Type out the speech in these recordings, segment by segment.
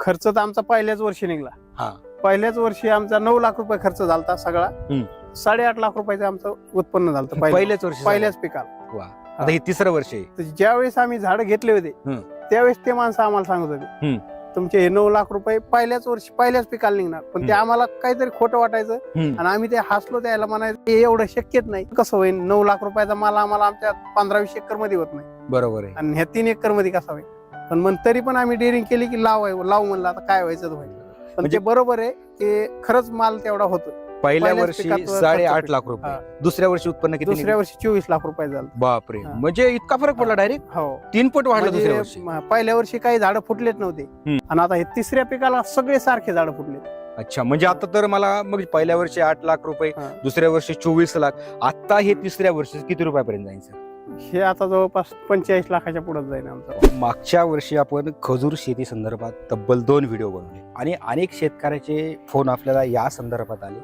खर्च तर आमचा पहिल्याच वर्षी निघला. हा. पहिल्याच वर्षी आमचा नऊ लाख रुपये खर्च झालता सगळा. साडेआठ लाख रुपयाचं आमचं उत्पन्न झालं पहिल्या- पहिल्याच वर्षी पहिल्याच पिकाला. वा. आता हे तिसरं वर्ष आहे. ज्यावेळेस आम्ही झाड घेतले होते. त्यावेळेस ते माणसं आम्हाला सांगत. होते तुमचे हे नऊ लाख रुपये पहिल्याच वर्षी पहिल्याच पिकाला निघणार. पण ते. आम्हाला काहीतरी खोटं वाटायचं. आणि आम्ही ते हसलो त्याला म्हणायचं हे एवढं शक्यच नाही. कसं होईल? नऊ लाख रुपयाचा माल आम्हाला आमच्या पंधरा वीस एकरमध्ये होत नाही. बरोबर आहे. आणि ह्या तीन एकरमध्ये कसा होईल? पण मग तरी पण आम्ही डेअरिंग केली की लाव लाव म्हणलं आता काय व्हायचं व्हायचं पण म्हणजे- ते बरोबर आहे की खरंच माल तेवढा होतो पहिल्या वर्षी साडेआठ. लाख रुपये. दुसऱ्या वर्षी उत्पन्न किती दुसऱ्या? वर्षी चोवीस लाख रुपये झालं. बापरे. म्हणजे इतका फरक पडला डायरेक्ट हो. तीन पट वाढलं दुसऱ्या म्हणजे वर्षी. म- पहिल्या वर्षी काही झाडं फुटलेच नव्हते. आणि आता हे तिसऱ्या पिकाला सगळे सारखे झाडं फुटले अच्छा. म्हणजे आता तर मला मग पहिल्या वर्षी आठ लाख रुपये. दुसऱ्या वर्षी चोवीस लाख. आता हे तिसऱ्या वर्षी किती रुपयापर्यंत जाईल सर? हे आता जवळपास पंचेचाळीस लाखाच्या पुढे जाईल आमचं. मागच्या वर्षी आपण खजूर शेती संदर्भात तब्बल दोन व्हिडिओ बनवले. आणि अनेक शेतकऱ्याचे फोन आपल्याला या संदर्भात आले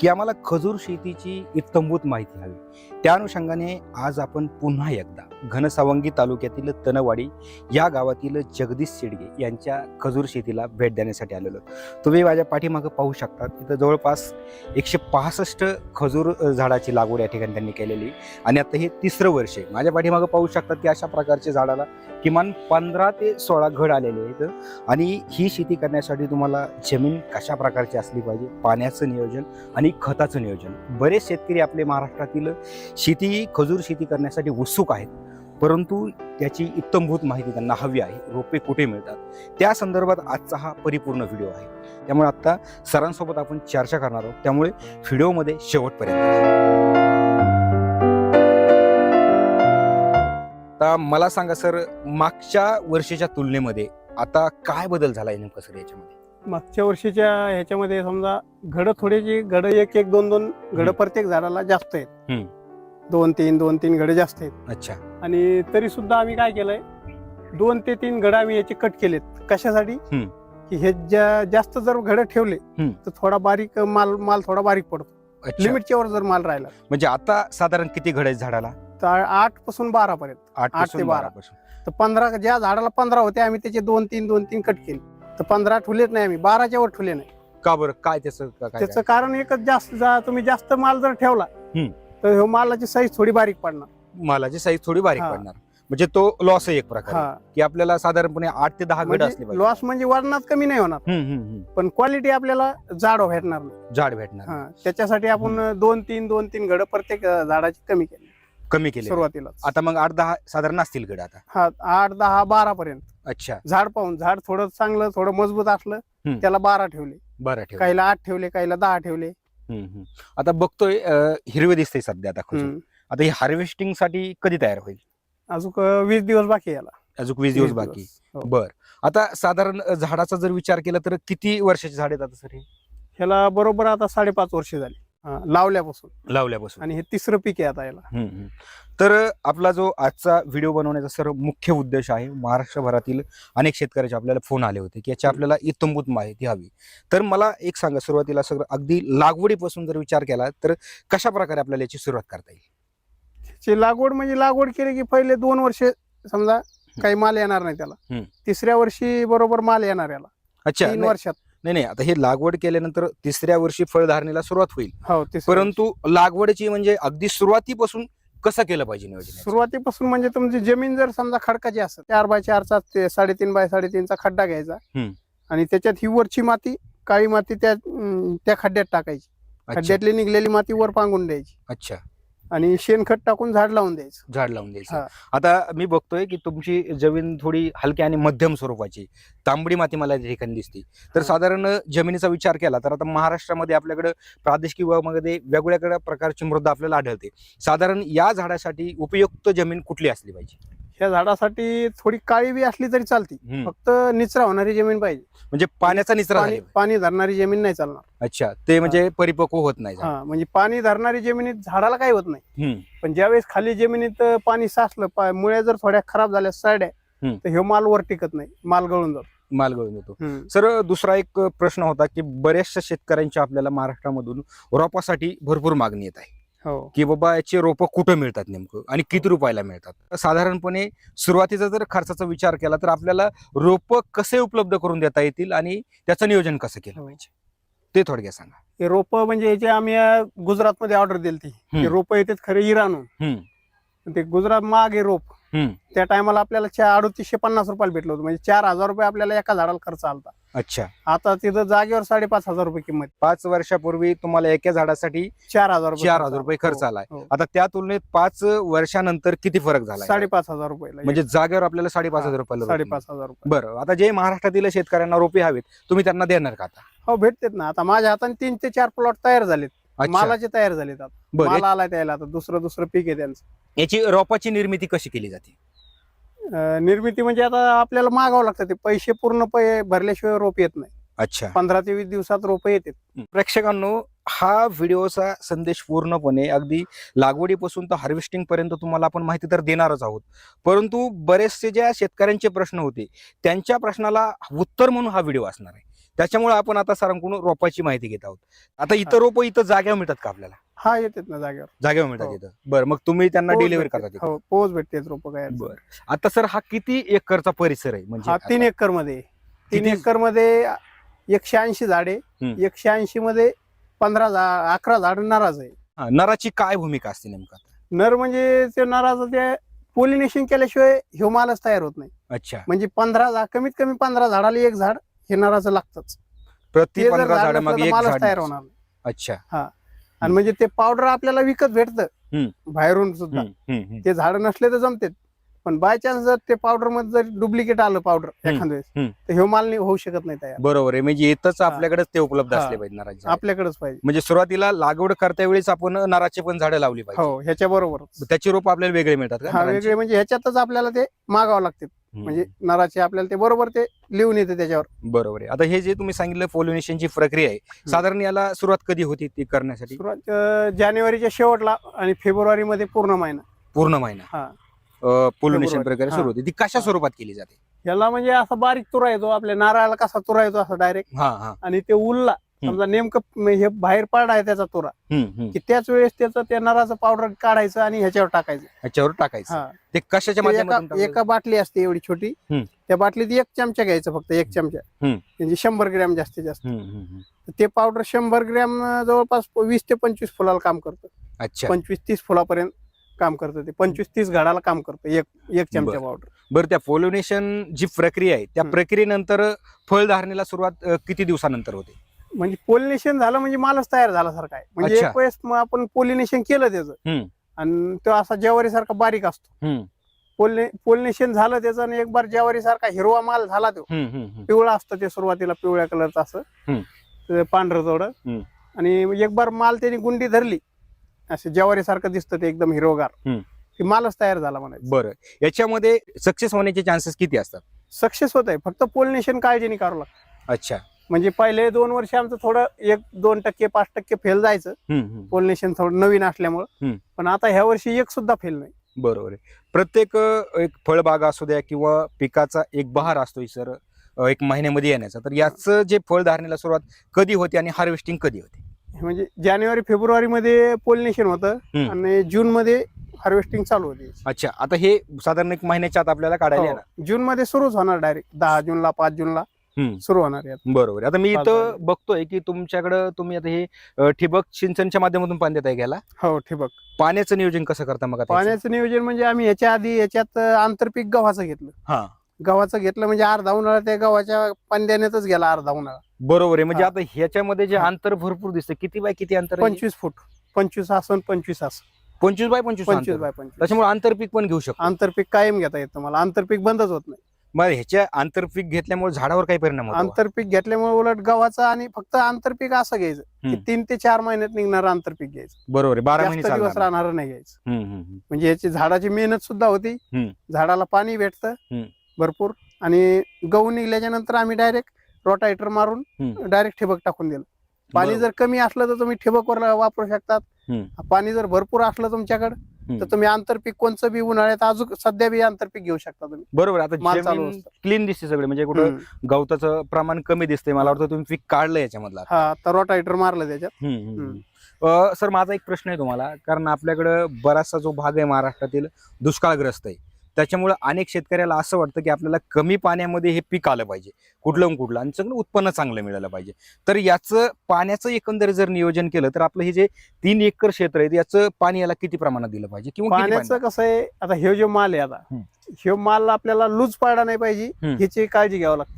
की आम्हाला खजूर शेतीची इत्तंभूत माहिती हवी. त्या अनुषंगाने आज आपण पुन्हा एकदा घनसावंगी तालुक्यातील तनवाडी या गावातील जगदीश शेडगे यांच्या खजूर शेतीला भेट देण्यासाठी आलेलो. तुम्ही माझ्या पाठीमागं पाहू शकतात इथं जवळपास एकशे पासष्ट खजूर झाडाची लागवड या ठिकाणी त्यांनी केलेली आणि आता हे तिसरं वर्ष आहे. माझ्या पाठीमागं पाहू शकतात की अशा प्रकारच्या झाडाला किमान पंधरा ते सोळा घड आलेले आहेत आणि ही शेती करण्यासाठी तुम्हाला जमीन कशा प्रकारची असली पाहिजे पाण्याचं नियोजन आणि खताचं नियोजन. बरेच शेतकरी आपले महाराष्ट्रातील शेती खजूर शेती करण्यासाठी उत्सुक आहेत. परंतु त्याची इत्तमभूत माहिती त्यांना हवी आहे. रोपे कुठे मिळतात? त्या संदर्भात आजचा हा परिपूर्ण व्हिडिओ आहे. त्यामुळे आत्ता सरांसोबत आपण चर्चा करणार आहोत. त्यामुळे व्हिडिओमध्ये शेवटपर्यंत आता मला सांगा सर मागच्या वर्षीच्या तुलनेमध्ये आता काय बदल झाला आहे नेमकं सर याच्यामध्ये? मागच्या वर्षीच्या ह्याच्यामध्ये समजा घड थोडीची घड एक एक दोन दोन घड. प्रत्येक झाडाला जास्त आहेत. दोन तीन दोन तीन घड जास्त आहेत अच्छा आणि तरी सुद्धा आम्ही काय केलंय दोन ते तीन घड आम्ही याचे कट केलेत कशासाठी. की हे ज्या- जास्त जर घड ठेवले. तर थोडा बारीक माल माल थोडा बारीक पडतो लिमिटच्या वर जर माल राहिला म्हणजे आता साधारण किती घड आहेत झाडाला तर आठपासून बारा पर्यंत आठपासून ते बारा. बारापासून. तर पंधरा ज्या झाडाला पंधरा होते आम्ही त्याचे दोन तीन दोन तीन कट केले तर पंधरा ठुलेच नाही आम्ही बाराच्या वर ठुले नाही. का बरं? काय त्याचं का- काय त्याचं कारण एकच जास्त जा- तुम्ही जास्त माल जर ठेवला हम्म. तर ह्यो मालाची साईज थोडी बारीक पडणार. काय? मालाची साईज थोडी बारीक हा. पडणार. म्हणजे तो लॉस आहे एक प्रकार. हा. की आपल्याला साधारणपणे आठ ते दहा असले म्हणजे पाहिजे. लॉस म्हणजे वजनात कमी नाही होणार. हम्म, हम्म, हम्म. पण क्वालिटी आपल्याला जाड भेटणार नाही. झाड भेटणार हा. त्याच्यासाठी आपण दोन तीन दोन तीन घड प्रत्येक अं, झाडाची कमी केली. कमी केले. सुरुवातीला आता मग आठ दहा साधारण असतील घड आता. हा आठ दहा बारा पर्यंत. अच्छा झाड पाहून झाड थोडं चांगलं थोडं मजबूत असलं हम्म. त्याला बारा ठेवले बरं ठेव काहीला आठ ठेवले काहीला दहा ठेवले हम्म, हम्म. आता बघतोय अं, हिरवे दिसते सध्या आता खजूर. हम्म. आता ही हार्वेस्टिंगसाठी कधी तयार होईल अजून वीस दिवस बाकी आहे याला अजून वीस दिवस बाकी हो. बर आता साधारण अं, झाडाचा जर विचार केला तर किती वर्षाचे झाड आहेत आता सर हे ह्याला बरोबर आता साडेपाच वर्ष झाली लावल्यापासून. लावल्यापासून. आणि हे तिसरं पीक आहे आता याला. हम्म. तर आपला जो आजचा व्हिडिओ बनवण्याचा सर मुख्य उद्देश आहे महाराष्ट्रभरातील अनेक शेतकऱ्याचे आपल्याला फोन आले होते की याची आपल्याला इत्तमभूत माहिती हवी. तर मला एक सांगा सुरुवातीला सगळं अगदी लागवडीपासून जर विचार केला तर कशा प्रकारे आपल्याला याची सुरुवात करता येईल? ची लागवड म्हणजे लागवड केली की पहिले दोन वर्ष समजा काही माल येणार नाही त्याला. हम्म. तिसऱ्या वर्षी बरोबर माल येणार याला. अच्छा तीन नाही. वर्षात. नाही, नाही आता हे लागवड केल्यानंतर तिसऱ्या वर्षी फळधारणेला सुरुवात होईल. हो परंतु लागवडीची म्हणजे अगदी सुरुवातीपासून कसं केलं पाहिजे नियोजन? सुरुवातीपासून म्हणजे तुमची जमीन जर समजा खडकाची असेल चार बाय चारचा ते साडेतीन बाय साडेतीनचा खड्डा घ्यायचा. आणि त्याच्यात ही वरची माती काळी माती त्या त्या खड्ड्यात टाकायची. खड्ड्यातली निघलेली माती वर पांगून द्यायची. अच्छा. आणि शेणखत टाकून झाड लावून द्यायचं. झाड लावून द्यायचं. हा. आता मी बघतोय की तुमची जमीन थोडी हलकी आणि मध्यम स्वरूपाची. तांबडी माती मला या ठिकाणी दिसते. तर हा. साधारण जमिनीचा विचार केला तर आता महाराष्ट्रामध्ये आपल्याकडे प्रादेशिक विभागामध्ये वेगवेगळ्या प्रकारची मृदा आपल्याला आढळते. साधारण या झाडासाठी उपयुक्त जमीन कुठली असली पाहिजे? ह्या झाडासाठी थोडी काळी बी असली तरी चालते हम्म. फक्त निचरा होणारी जमीन पाहिजे म्हणजे पाण्याचा निचरा पाणी झाला पाणी धरणारी जमीन नाही चालणार अच्छा ते म्हणजे परिपक्व होत नाही झाड. हा म्हणजे पाणी धरणारी जमिनीत झाडाला काही होत नाही हम्म. पण ज्यावेळेस खाली जमिनीत अं, पाणी साचलं पा- मुळ्या जर थोड्या खराब झाल्या सरड्या हम्म. तर हे माल वर टिकत नाही माल गळून जातो माल गळून येतो हम्म. सर दुसरा एक प्रश्न होता की बऱ्याचशा शेतकऱ्यांच्या आपल्याला महाराष्ट्रामधून रोपासाठी भरपूर मागणी येत आहे हो. की बाबा याचे रोपं कुठं मिळतात नेमकं आणि किती रुपयाला मिळतात? साधारणपणे सुरुवातीचा जर खर्चाचा विचार केला तर आपल्याला रोपं कसे उपलब्ध करून देता येतील आणि त्याचं नियोजन कसं केलं? हो. पाहिजे ते थोडक्यात सांगा. हे रोप म्हणजे याचे आम्ही गुजरात मध्ये ऑर्डर दिली ती. रोप येतात खरे इराणून ते गुजरात माग आहे रोप. त्या टायमाला आपल्याला अडतीसशे पन्नास रुपयाला भेटलं होतं. म्हणजे चार हजार रुपये आपल्याला एका झाडाला खर्च आलता. अच्छा. आता तिथं जागेवर साडेपाच हजार रुपये किंमत. पाच वर्षापूर्वी तुम्हाला एका झाडासाठी चार हजार रुपये चार हजार रुपये. खर्च हो, आलाय. हो. आता त्या तुलनेत पाच वर्षानंतर किती फरक झाला साडेपाच हजार रुपये म्हणजे जागेवर आपल्याला साडेपाच हा, हजार रुपयाला रोप मिळालं. साडेपाच हजार रुपये बरं आता जे महाराष्ट्रातील शेतकऱ्यांना रोपे हवेत तुम्ही त्यांना देणार का आता? हो भेटतात ना. आता माझ्या हाताने तीन ते चार प्लॉट तयार झालेत. अच्छा. मालाचे तयार झालेत आता. बरं माल आलाय त्याला आता दुसरं दुसरं पीक आहे त्यांचं. याची रोपाची निर्मिती कशी केली जाते? निर्मिती म्हणजे आता आपल्याला मागावं लागतं ते. पैसे पूर्ण पै भरल्याशिवाय रोप येत नाही. अच्छा. पंधरा ते वीस दिवसात रोप येतात प्रेक्षकांनो हा व्हिडिओचा संदेश पूर्णपणे अगदी लागवडीपासून तर हार्वेस्टिंग पर्यंत तुम्हाला आपण माहिती तर देणारच आहोत. परंतु बरेचसे ज्या शेतकऱ्यांचे प्रश्न होते त्यांच्या प्रश्नाला उत्तर म्हणून हा व्हिडिओ असणार आहे. त्याच्यामुळे आपण आता सरांकडून रोपाची माहिती घेत आहोत. आता इथं हा. रोप इथं जाग्यावर मिळतात का आपल्याला? हा येतात ना जागेवर जागेवर मिळतात हो. इथं बरं मग तुम्ही त्यांना पोच डिलिव्हरी भेटते. करता तिथं? हो पोच भेटते रोप काय बरं आता सर हा किती एकरचा परिसर आहे म्हणजे हा तीन आता? एकरमध्ये तीन किती? एकरमध्ये एकशे ऐंशी झाडे हम्म. एकशे ऐंशी मध्ये पंधरा झा अकरा झाड नाराज आहे हा, नराची काय भूमिका असते नेमका नर म्हणजे ते नाराज ते पोलिनेशन केल्याशिवाय ह्यो मालच तयार होत नाही अच्छा म्हणजे पंधरा झा कमीत कमी पंधरा झाडाला एक झाड हे नाराचं लागतच प्रति ते जर पंधरा झाड झाड नसलं मागे तर एक मालच झाड तयार. होणार नाही. अच्छा आणि म्हणजे ते पावडर आपल्याला विकत भेटतं. बाहेरून सुद्धा. ते झाड नसले तर जमतेत पण बाय चान्स जर ते पावडरमध्ये जर डुप्लिकेट आलं पावडर एखाद्या. तर ह्यो माल नाही होऊ शकत नाही तयार बरोबर आहे म्हणजे येतच आपल्याकडेच ते उपलब्ध हा. असले पाहिजे झाड. आपल्याकडेच पाहिजे म्हणजे सुरुवातीला लागवड करता वेळेस आपण नाराची पण झाडं लावली पाहिजे हो ह्याच्या बरोबर त्याची रोप आपल्याला वेगळे मिळतात हा? वेगळे म्हणजे ह्याच्यातच आपल्याला ते मागावं लागते. म्हणजे नराचे आपल्याला ते बरोबर ते लिहून येते त्याच्यावर. बरोबर आहे. आता हे जे तुम्ही सांगितलं पोलिनेशनची प्रक्रिया आहे साधारण याला सुरुवात कधी होती ती करण्यासाठी? सुरुवात अं, जानेवारीच्या शेवटला आणि फेब्रुवारी मध्ये पूर्ण महिना. पूर्ण महिना. हा. पोलिनेशन फेब्रुवारी. प्रक्रिया. सुरू होती. ती कशा. स्वरूपात केली जाते? याला म्हणजे असा बारीक तुरा येतो आपल्या नारळाला कसा तुरा येतो असा डायरेक्ट हा हा. आणि ते उरला समजा नेमकं हे बाहेर आहे त्याचा तुरा. की त्याच वेळेस त्याचं त्या नराचं पावडर काढायचं आणि ह्याच्यावर टाकायचं. ह्याच्यावर टाकायचं. ते कशाच्या एका बाटली असते एवढी छोटी. त्या बाटलीत एक चमचा घ्यायचं फक्त एक चमचा. म्हणजे शंभर ग्रॅम जास्तीत जास्त. ते पावडर शंभर ग्रॅम जवळपास वीस ते पंचवीस फुलाला काम करतं. अच्छा. पंचवीस तीस फुलापर्यंत काम करतं ते. पंचवीस तीस झाडाला काम करतं एक एक चमचा. पावडर बरं त्या पोलिनेशन जी प्रक्रिया आहे त्या. प्रक्रियेनंतर फळधारणेला सुरुवात किती दिवसानंतर होते? म्हणजे पोलिनेशन झालं म्हणजे मालच तयार झाला सारखा आहे. म्हणजे अच्छा. एक वेळेस मग आपण पोलिनेशन केलं त्याचं. हम्म. आणि तो असा ज्वारी सारखा बारीक असतो. हम्म, पोलिनेशन झालं त्याचं आणि एक बार ज्वारी सारखा हिरवा माल झाला तो. हम्म, हम्म, हम्म. पिवळा असतं ते सुरुवातीला पिवळ्या कलरचं असं. ते पांढरं थोडं हम्म. आणि एक बार माल त्यांनी गुंडी धरली. असे ज्वारी सारखं दिसतं ते एकदम हिरवगार. हम्म. की मालच तयार झाला म्हणायचं. बरं. याच्यामध्ये सक्सेस होण्याचे चान्सेस किती असतात? सक्सेस होत आहे फक्त पोलिनेशन काळजीने करावं लागतं. अच्छा. म्हणजे पहिले दोन वर्ष आमचं थोडं एक दोन टक्के पाच टक्के फेल जायचं. पोलिनेशन थोडं नवीन असल्यामुळं. पण आता ह्या वर्षी एक सुद्धा फेल नाही. बरोबर आहे. प्रत्येक एक फळबाग असू द्या किंवा पिकाचा एक बहार असतो सर एक महिन्यामध्ये येण्याचा. तर याचं जे फळधारणेला सुरुवात कधी होते आणि हार्वेस्टिंग कधी होते? म्हणजे जानेवारी फेब्रुवारी मध्ये पोलिनेशन होतं. आणि जून मध्ये हार्वेस्टिंग चालू होती. अच्छा. आता हे साधारण एक महिन्याच्या आत आपल्याला काढायला येणार. जून मध्ये सुरूच होणार डायरेक्ट दहा जूनला पाच जूनला. सुरू होणार बरोबर. आता मी इथं. बघतोय की तुमच्याकडं तुम्ही आता हे अ, ठिबक सिंचनच्या माध्यमातून पाणी देताय घ्यायला. हो ठिबक. पाण्याचं नियोजन कसं करता मग आता याचं? पाण्याचं नियोजन म्हणजे आम्ही याच्या आधी याच्यात अं, आंतरपीक गव्हाचं घेतलं. हा. गव्हाचं घेतलं म्हणजे अर्धा उन्हाळा त्या गव्हाच्या पंद्यानेच गेला अर्धा उन्हाळा. बरोबर आहे. म्हणजे हा. आता ह्याच्यामध्ये जे हा. अंतर भरपूर दिसतं. किती बाय किती अंतर आहे? पंचवीस फूट. पंचवीस आसन पंचवीस आसन. पंचवीस बाय पंचवीस पंचवीस अंतर. बाय पंचवीस. त्याच्यामुळे आंतरपीक पण घेऊ शकतो. आंतरपीक कायम घेता येतं मला आंतरपीक बंदच होत नाही. मग ह्याच्या आंतरपीक घेतल्यामुळे झाडावर काही परिणाम होतो का? आंतरपीक घेतल्यामुळे उलट गव्हाचं आणि फक्त आंतरपीक असं घ्यायचं की हम्म. तीन ते चार महिन्यात निघणार आंतरपीक घ्यायचं बरोबर आहे बारा महिने जास्त दिवस चालणार राहणार नाही घ्यायचं हम्म, हम्म, हम्म. म्हणजे याची झाडाची मेहनत सुद्धा होती हम्म. झाडाला पाणी भेटतं. भरपूर आणि गहू निघल्याच्या नंतर आम्ही डायरेक्ट रोटायटर मारून हम्म. डायरेक्ट ठिबक टाकून दिलं पाणी बरोबर. जर कमी असलं तर तुम्ही ठिबकवर वापरू शकतात हम्म. पाणी जर भरपूर असलं तुमच्याकडे. तर तुम्ही आंतरपीक कोणचं बी उन्हाळ्यात अजून सध्या बी आंतरपीक घेऊ शकता तुम्ही. बरोबर आता चालू असतं. क्लीन दिसते सगळे म्हणजे कुठं हम्म. गवताचं प्रमाण कमी दिसते मला वाटतं तुम्ही पीक काढलं याच्यामधला हा तर रोटायटर मारलं त्याच्यात. हम्म. अ, सर माझा एक प्रश्न आहे तुम्हाला कारण आपल्याकडं बराचसा जो भाग आहे महाराष्ट्रातील दुष्काळग्रस्त आहे. त्याच्यामुळे अनेक शेतकऱ्याला असं वाटतं की आपल्याला कमी पाण्यामध्ये हे पीक आलं पाहिजे कुठलं कुठलं आणि सगळं उत्पन्न चांगलं मिळालं पाहिजे तर याचं पाण्याचं एकंदर जर नियोजन केलं तर आपलं हे जे तीन एकर क्षेत्र आहे याचं पाणी याला किती प्रमाणात दिलं पाहिजे किंवा पाण्याचं पाणी? कसं आहे आता हे जो माल आहे आता. हे माल आपल्याला लूज पाडा नाही पाहिजे. ह्याची काळजी घ्यावं लागते.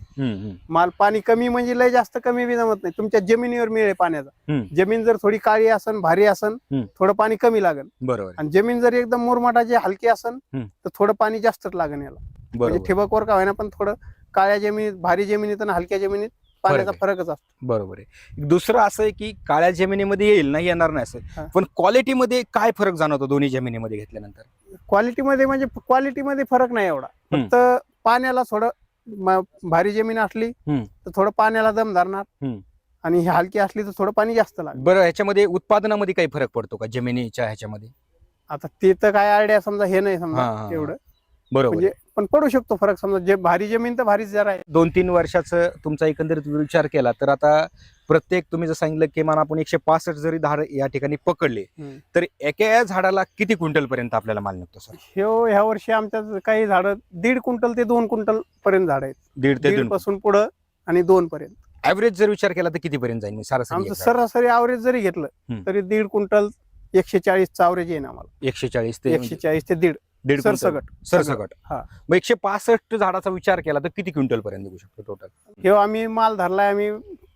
माल पाणी कमी म्हणजे लय जास्त कमी बी जमत नाही तुमच्या जमिनीवर मिळेल पाण्याचा. जमीन जर थोडी काळी असन भारी असन. थोडं पाणी कमी लागेल बरोबर आणि जमीन जर एकदम मुरमाटाची हलकी असन. तर थोडं पाणी जास्तच लागेल याला म्हणजे बरोबर ठिबकवर का होईना पण थोडं काळ्या जमिनीत भारी जमिनीत आणि हलक्या जमिनीत पाण्याचा. फरकच असतो बरोबर आहे दुसरं असं आहे की काळ्या जमिनीमध्ये येईल नाही येणार नाही. असं पण क्वालिटीमध्ये काय फरक जाणवतो दोन्ही जमिनीमध्ये घेतल्यानंतर क्वालिटीमध्ये म्हणजे क्वालिटीमध्ये फरक नाही एवढा. फक्त पाण्याला थोडं म- भारी जमीन असली हम्म. तर थोडं पाण्याला दम धरणार हम्म. आणि ही हलकी असली तर थोडं पाणी जास्त लागेल बरं ह्याच्यामध्ये उत्पादनामध्ये काही फरक पडतो का जमिनीच्या ह्याच्यामध्ये आता ते तर काय आयडिया समजा हे नाही हा, हा, समजा हा. एवढं बरोबर. म्हणजे पण पडू शकतो फरक समजा जे भारी जमीन तर भारीच जरा आहे दोन तीन वर्षाचं तुमचा एकंदरीत विचार केला तर आता प्रत्येक तुम्ही जर सांगितलं किमान आपण एकशे पासष्ट जरी झाड या ठिकाणी पकडले. तर एका झाडाला किती क्विंटल पर्यंत आपल्याला माल निघतो सर हे ह्या वर्षी आमच्या काही झाडं दीड क्विंटल ते दोन क्विंटल पर्यंत झाड आहेत दीड ते दोन पासून पुढं आणि दोन पर्यंत ऍव्हरेज जर विचार केला तर किती पर्यंत जाईल सरासरी? सरासरी आवरेज जरी घेतलं. तरी दीड क्विंटल एकशे चाळीसचं आवरेज येईन आम्हाला एकशे चाळीस ते एकशे चाळीस ते दीड दीड. सरसकट सरसकट हा. मग एकशे पासष्ट झाडाचा विचार केला तर किती क्विंटल पर्यंत निघू शकतो टोटल हे आम्ही माल धरलाय आम्ही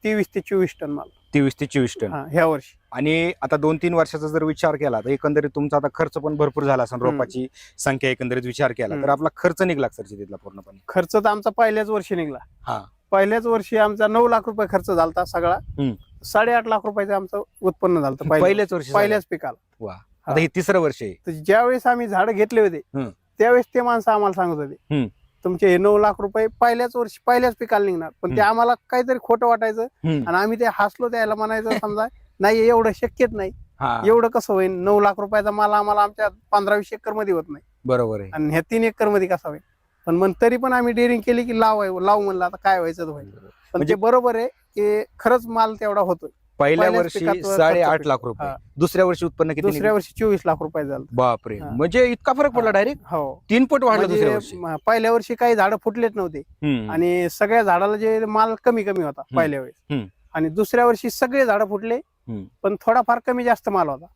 तेवीस ते चोवीस टन माल तेवीस ते चोवीस टन हा ह्या वर्षी आणि आता दोन तीन वर्षाचा जर विचार केला तर एकंदरीत तुमचा आता खर्च पण भरपूर झाला असेल हम्म. रोपाची संख्या एकंदरीत विचार केला तर हम्म. आपला खर्च निघला सर तिथला पूर्णपणे खर्च तर आमचा पहिल्याच वर्षी निघला हा. पहिल्याच वर्षी आमचा नऊ लाख रुपये खर्च झालता सगळा हम्म. साडेआठ लाख रुपयाचं आमचं उत्पन्न झालं पहिल्याच पहिल्याच वर्षी झालं. पहिल्याच पिकाला आता हे तिसरं वर्ष आहे तर ज्यावेळेस आम्ही झाडं घेतले होते हम्म. त्यावेळेस ते माणसं आम्हाला सांगत होते हम्म. तुमचे हे नऊ लाख रुपये पहिल्याच वर्षी पहिल्याच पिकाला निघणार. पण ते हम्म. आम्हाला काहीतरी खोटं वाटायचं हम्म. आणि आम्ही ते हसलो त्याला म्हणायचं समजा नाही एवढं शक्यच नाही. हा, एवढं कसं होईल? नऊ लाख रुपयाचा माल आम्हाला आमच्या पंधरा वीस एकरमध्ये होत नाही. बरोबर आहे. आणि ह्या तीन एकरमध्ये कसा होईल? पण मग तरी पण आम्ही डेअरिंग केली की लाव लावू म्हणलं आता काय व्हायचं तर पण म्हणजे- ते बरोबर आहे की खरंच माल तेवढा होतो पहिल्या पहिल्याच वर्षी खर्च साडेआठ. लाख रुपये हा. दुसऱ्या वर्षी उत्पन्न किती दुसऱ्या निघालं? वर्षी चोवीस लाख रुपये झालं बापरे हा. म्हणजे इतका फरक पडला हा. डायरेक्ट हो तीन पट वाढला दुसऱ्या म्हणजे वर्षी म- पहिल्या वर्षी काही झाडं फुटलेच नव्हते हम्म. आणि सगळ्या झाडाला जे माल कमी कमी होता पहिल्या वेळेस. आणि दुसऱ्या वर्षी सगळे झाडं फुटले हम्म. पण थोडाफार कमी जास्त माल होता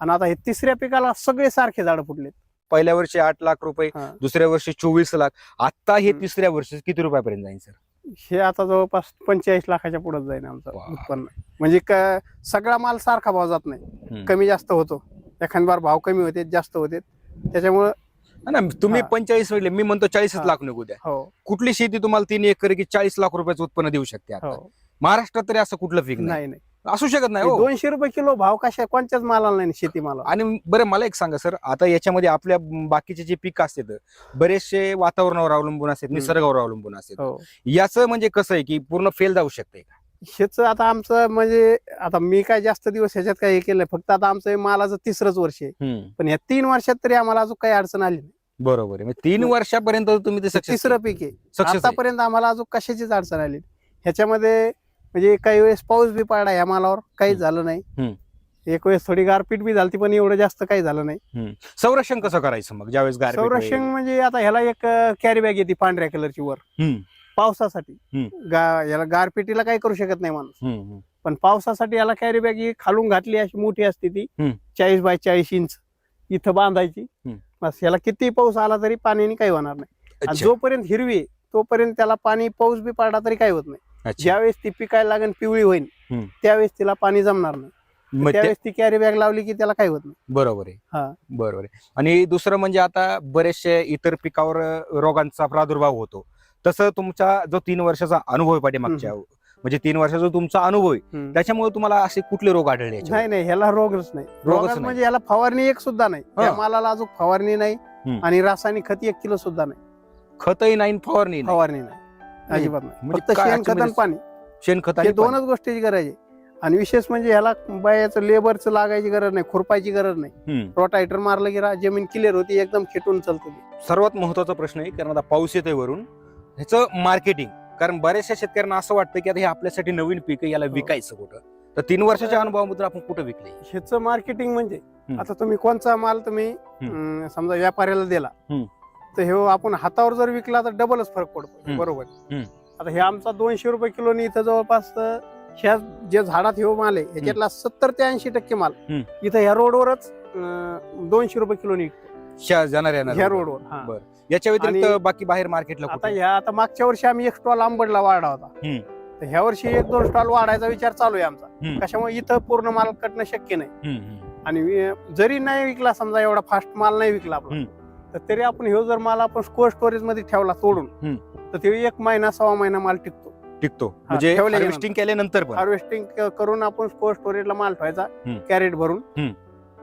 आणि आता हे तिसऱ्या पिकाला सगळे सारखे झाडं फुटले पहिल्या वर्षी आठ लाख रुपये हा. दुसऱ्या वर्षी चोवीस लाख आता हे हम्म. तिसऱ्या वर्षी किती रुपयापर्यंत जाईल सर हे आता जवळपास पंचेचाळीस लाखाच्या पुढे जाईल आमचं वा. उत्पन्न. म्हणजे क- सगळा माल सारखा भाव जात नाही. हम्म. कमी जास्त होतो. एखाद बार भाव कमी होते जास्त होते. त्याच्यामुळं ना तुम्ही हा. पंचेचाळीस मी म्हणतो चाळीसच हा. लाख निघू द्या. हो. कुठली शेती तुम्हाला तीन एकर की चाळीस लाख रुपयाचं उत्पन्न देऊ शकते आता? हो. महाराष्ट्रात तरी असं कुठलं पीक नाही? नाही नाही. असू शकत नाही हे. दोनशे रुपये किलो भाव कशा कोणत्याच मालाला नाही शेती माला आणि बरं मला एक सांगा सर. आता याच्यामध्ये आपल्या बाकीचे जे पीक असतात बरेचसे वातावरणावर अवलंबून असतात. निसर्गावर अवलंबून असतात. हो. याचं म्हणजे कसं आहे की पूर्ण फेल जाऊ शकते का? हेच आता आमचं म्हणजे आता मी काय जास्त दिवस ह्याच्यात काही हे केलंय फक्त आता आमचं हे मालाचं तिसरंच वर्ष आहे. पण ह्या तीन वर्षात तरी आम्हाला अजून काही अडचण आली नाही. बरोबर आहे. तीन. वर्षापर्यंत तुम्ही ते सक्सेस तिसरं पीक आहे. आतापर्यंत आम्हाला अजून कशाचीच अडचण आली नाही. ह्याच्यामध्ये म्हणजे काही वेळेस पाऊस बी पडला ह्या मालावर काहीच. झालं. नाही एक वेळेस थोडी गारपीट बी झाली पण एवढं जास्त काही झालं नाही संरक्षण कसं करायचं मग ज्यावेळेस गारपीट संरक्षण? म्हणजे आता ह्याला एक कॅरी बॅग येते पांढऱ्या कलरची वर पावसासाठी याला गारपिटीला काही करू शकत नाही माणूस. पण पावसासाठी याला कॅरी बॅग ही खालून घातली अशी मोठी असते ती. चाळीस बाय चाळीस इंच इथं बांधायची. बस याला किती पाऊस आला तरी पाण्याने काही होणार नाही जोपर्यंत हिरवी तोपर्यंत त्याला पाणी पाऊस बी पडला तरी काही होत नाही. ज्यावेळेस ती पिकायला लागेल पिवळी होईल. त्यावेळेस तिला पाणी जमणार नाही. त्यावेळेस ती कॅरी बॅग लावली की त्याला काही होत नाही. बरोबर आहे. हा. बरोबर आहे. आणि दुसरं म्हणजे आता बरेचसे इतर पिकावर रोगांचा प्रादुर्भाव होतो. तसं तुमचा जो तीन वर्षाचा अनुभव आहे पाठीमागच्या म्हणजे तीन वर्षाचा जो तुमचा अनुभव आहे. त्याच्यामुळे तुम्हाला असे कुठले रोग आढळले? नाही नाही ह्याला रोगच नाही. रोगच. म्हणजे याला फवारणी एक सुद्धा नाही. मालाला अजून फवारणी नाही. आणि रासायनिक खत एक किलो सुद्धा नाही. खतही नाही फवारणी फवारणी नाही. अजिबात नाही म्हणजे फक्त काय खत आणि पाणी शेणखत हे आणि. दोनच गोष्टीची गरज आहे आणि विशेष म्हणजे ह्याला बायाचं लेबरचं लागायची गरज नाही खुरपायची गरज नाही हम्म. रोटायटर मारलं की रा- जमीन क्लिअर होती एकदम खेटून चालतं. सर्वात महत्त्वाचा प्रश्न आहे कारण आता पाऊस येतोय वरून ह्याचं मार्केटिंग कारण बऱ्याचशा शेतकऱ्यांना असं वाटतं की आता हे आपल्यासाठी नवीन पीक आहे याला हो. विकायचं कुठं तर तीन वर्षाच्या अनुभवाबद्दल आपण कुठं विकले ह्याचं मार्केटिंग म्हणजे हम्म. आता तुम्ही कोणचा माल तुम्ही अं, समजा व्यापाऱ्याला दिला हम्म. तर हे आपण हातावर जर विकला तर डबलच फरक पडतो हम्म. बरोबर हम्म. आता हे आमचा दोनशे रुपये किलोनी इथं जवळपास अं, ह्या जे झाडात हे माल आहे ह्याच्यातला सत्तर ते ऐंशी टक्के माल हम्म. इथं ह्या रोडवरच अं, दोनशे रुपये किलोनी विकतो जाणार ह्या येणार रोडवर हा. बरं. याच्या व्यतिरिक्त आणि- बाकी बाहेर मार्केटला आता कुठं? ह्या आता मागच्या वर्षी आम्ही एक स्टॉल आंबडला वाढला होता हम्म. तर ह्या वर्षी एक दोन स्टॉल वाढायचा विचार चालू आहे आमचा हम्म. कशामुळे इथं पूर्ण माल कटणं शक्य नाही हम्म, हम्म. आणि वि- जरी नाही विकला समजा एवढा फास्ट माल नाही विकला आपला हम्म. तर तरी आपण ह्यो जर माल आपण कोल्ड स्टोरेजमध्ये ठेवला तोडून. तर ते एक महिना सव्वा महिना माल टिकतो टिकतो म्हणजे. हार्वेस्टिंग केल्यानंतर पण हार्वेस्टिंग करून आपण कोल्ड स्टोरेजला माल ठेवायचा. कॅरेट भरून.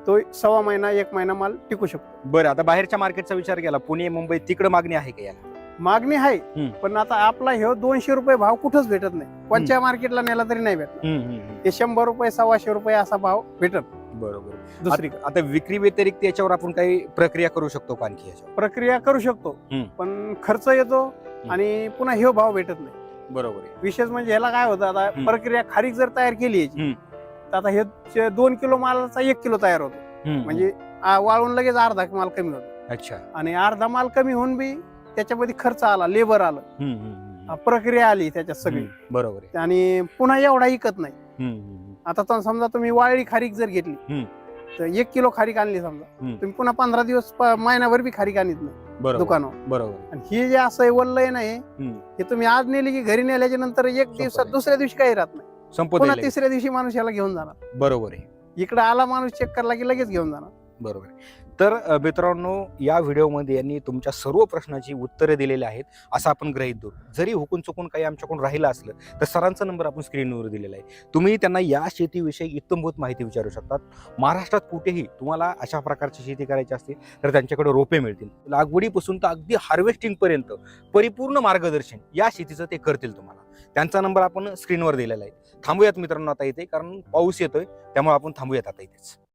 तो सव्वा महिना एक महिना माल टिकू शकतो बरं आता बाहेरच्या मार्केटचा विचार केला पुणे मुंबई तिकडे मागणी आहे का याला मागणी आहे. पण आता आपला ह्यो दोनशे रुपये भाव कुठंच भेटत नाही कोणत्या मार्केटला नेला तरी नाही भेटत. ते शंभर रुपये सव्वाशे रुपये असा भाव भेटत बरोबर. दुसरी आता- विक्री व्यतिरिक्त याच्यावर आपण काही प्रक्रिया करू शकतो का आणखी याच्यावर? प्रक्रिया करू शकतो हम्म. पण खर्च येतो आणि पुन्हा ह्यो भाव भेटत नाही. बरोबर आहे. विशेष म्हणजे ह्याला काय होतं आता हम्म. प्रक्रिया खारीक जर तयार केली याची. तर आता हे जे दोन किलो मालाचा एक किलो तयार होतो. म्हणजे आ, वाळून लगेच अर्धा माल कमी होतो. अच्छा. आणि अर्धा माल कमी होऊन बी त्याच्यामध्ये खर्च आला लेबर आलं. हम्म, हम्म, हम्म. आ, प्रक्रिया आली त्याच्यात सगळी. हम्म, बरोबर आहे. आणि पुन्हा एवढा इकत नाही. हम्म, हम्म, आता तर समजा तुम्ही वाळली खारीक जर घेतली. तर एक किलो खारीक आणली समजा. तुम्ही पुन्हा पंधरा दिवस महिनाभर बी खारीक आणत नाही दुकानावर. बरोबर. आणि हे जे असं वल्ल आहे ना हे तुम्ही आज नेली की घरी नेल्याच्या नंतर एक दिवसात. दुसऱ्या दिवशी काही राहत नाही. येईल तिसऱ्या दिवशी माणूस याला घेऊन जाणार. बरोबर आहे. इकडे आला माणूस चेक करला की लगेच घेऊन जाणार. बरोबर. तर मित्रांनो या व्हिडिओमध्ये यांनी तुमच्या सर्व प्रश्नाची उत्तरे दिलेली आहेत असं आपण ग्रहित धरू. जरी हुकून चुकून काही आमच्याकडून राहिलं असलं तर सरांचा नंबर आपण स्क्रीनवर दिलेला आहे. तुम्ही त्यांना या शेतीविषयी इत्तमभूत माहिती विचारू शकतात. महाराष्ट्रात कुठेही तुम्हाला अशा प्रकारची शेती करायची असतील तर त्यांच्याकडे रोपे मिळतील. लागवडीपासून तर अगदी हार्वेस्टिंगपर्यंत परिपूर्ण मार्गदर्शन या शेतीचं ते करतील तुम्हाला. त्यांचा नंबर आपण स्क्रीनवर दिलेला आहे. थांबूयात मित्रांनो आता इथे कारण पाऊस येतोय त्यामुळे आपण थांबूयात आता इथेच.